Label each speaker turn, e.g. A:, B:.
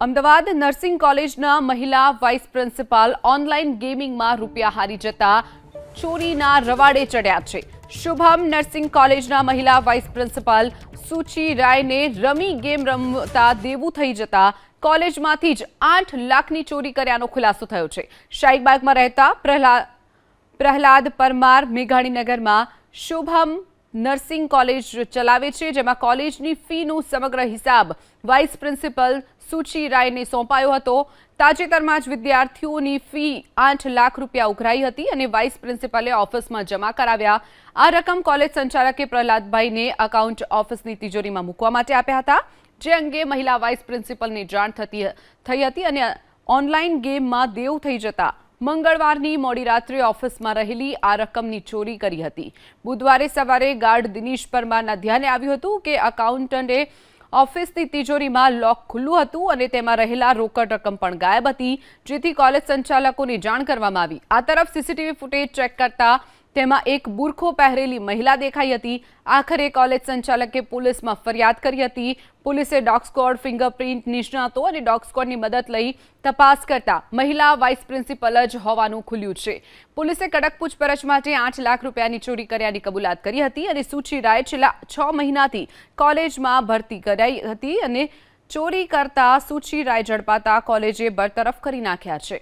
A: Ahmedabad nursing કોલેજના મહિલા vice principal online ગેમિંગમાં રૂપિયા હારી જતા ચોરીના રવાડે ચડ્યા છે. શુભમ નર્સિંગ કોલેજના મહિલા વાઇસ પ્રિન્સિપાલ સુચિ રાયને રમી ગેમ રમતા દેવું થઈ જતા કોલેજમાંથી જ આઠ લાખની ચોરી કર્યાનો ખુલાસો થયો છે. શાહીબાગમાં રહેતા પ્રહલાદ પ્રહલાદ પરમાર મેઘાણીનગરમાં શુભમ નર્સિંગ કોલેજ ચલાવે છે, જેમાં કોલેજની ફીનું સમગ્ર હિસાબ વાઇસ પ્રિન્સિપલ સુચી રાયને સોંપાયો હતો. તાજેતરમાં જ વિદ્યાર્થીઓની ફી આઠ લાખ રૂપિયા ઉઘરાઈ હતી અને વાઇસ પ્રિન્સિપલે ઓફિસમાં જમા કરાવ્યા. આ રકમ કોલેજ સંચાલકે પ્રહલાદભાઈને એકાઉન્ટ ઓફિસની તિજોરીમાં મૂકવા માટે આપ્યા હતા. જે અંગે મહિલા વાઇસ પ્રિન્સિપલને જાણ થતી થઈ હતી અને ઓનલાઈન ગેમમાં દેવ થઈ જતા મંગળવારની મોડી રાત્રે ઓફિસમાં રહેલી આ રકમની ચોરી કરી હતી. બુધવારે સવારે ગાર્ડ દિનેશ પરમારના ધ્યાને આવ્યું હતું કે અકાઉન્ટન્ટે ઓફિસની તિજોરીમાં લોક ખુલ્લું હતું અને તેમાં રહેલા રોકડ રકમ પણ ગાયબ હતી, જેથી કોલેજ સંચાલકોને જાણ કરવામાં આવી. આ તરફ સીસીટીવી ફૂટેજ ચેક કરતા તેમાં એક બુરખો પહેરેલી મહિલા દેખાઈ હતી. આખરે કોલેજ સંચાલકે પોલીસમાં ફરિયાદ કરી હતી. પોલીસે ડોગ સ્કોડ, ફિંગરપ્રિન્ટ, નિષ્ણાતો અને ડોગ સ્કોડની મદદ લઈ તપાસ કરતા મહિલા વાઇસ પ્રિન્સિપલ જ હોવાનું ખુલ્યું છે. પોલીસે કડક પૂછપરછ માટે આઠ લાખ રૂપિયાની ચોરી કર્યાની કબૂલાત કરી હતી અને સુચી રાય છેલ્લા છ મહિનાથી કોલેજમાં ભરતી કરાઈ હતી અને ચોરી કરતા સુચી રાય ઝડપાતા કોલેજે બરતરફ કરી નાખ્યા છે.